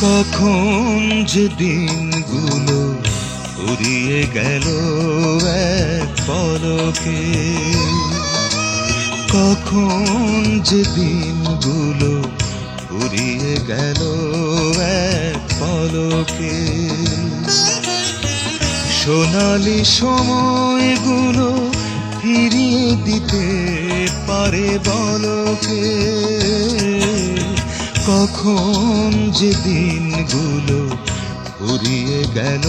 কখন যে দিনগুলো উড়িয়ে গেল এক পলকে। কখন যে দিনগুলো উড়িয়ে গেল এক পলকে। সোনালি সময়গুলো ফিরিয়ে দিতে পারে বলকে। কখন যে দিনগুলো ফুরিয়ে গেল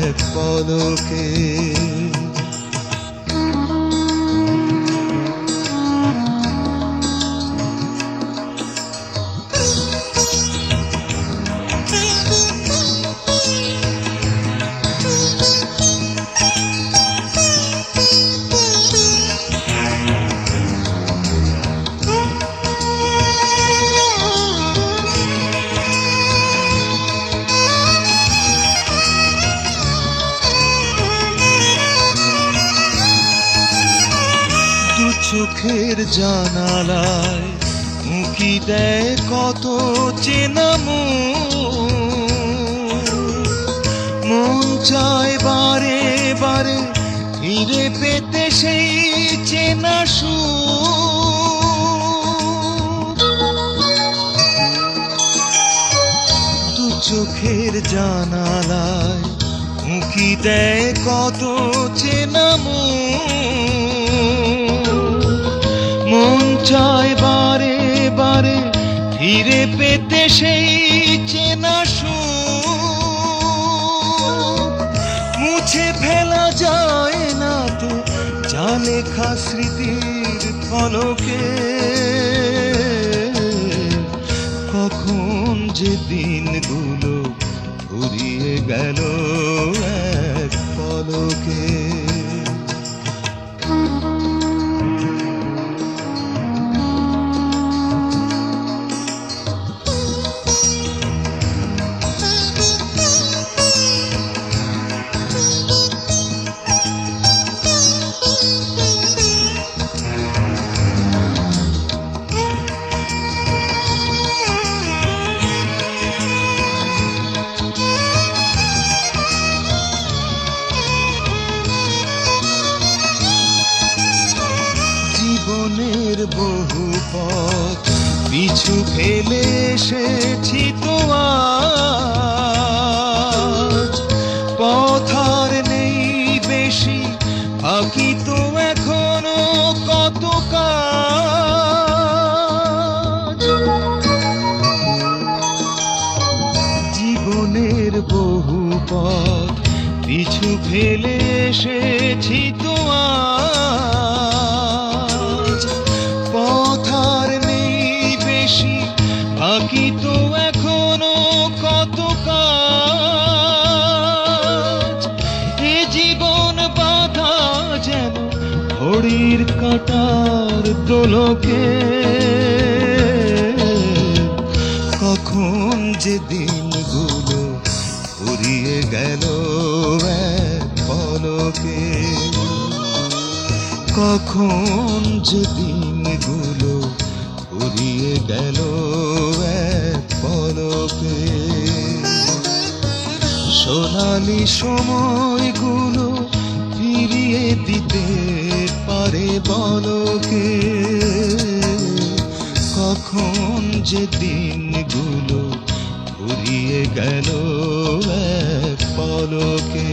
এক পলকে। চোখের জানালায় উঁকি দেয় কত চেনা মুখ। মন চায় বারে বারে ফিরে পেতে সেই চেনা দু চোখের জানালায় উঁকি দেয় কত চেনা মুখ। মন চায় বারে বারে, ফিরে পেতে সেই চেনা। মুছে ফেলা যায় না তো যা লেখা স্মৃতির ফলকে কখন যে দিনগুলো ফুরিয়ে গেল জীবনের বহু পথ, পিছু ফেলে এসেছি তো আজ পথ আর নেই বেশি, বাকি তো এখনও কত জীবনের বহু পথ, পিছু ফেলে এসেছি তো বাকি তো এখনও কত কাজ এ জীবন বাধা যেন ঘড়ির কাটার দোলকে। কখন যে দিনগুলো ফুরিয়ে গেল পলকে। কখন যে দিনগুলো ফুরিয়ে গেল এক পলকে। সোনালি সময়গুলো ফিরিয়ে দিতে পারে বলকে। কখন যে দিনগুলো ফুরিয়ে গেল এক পলকে।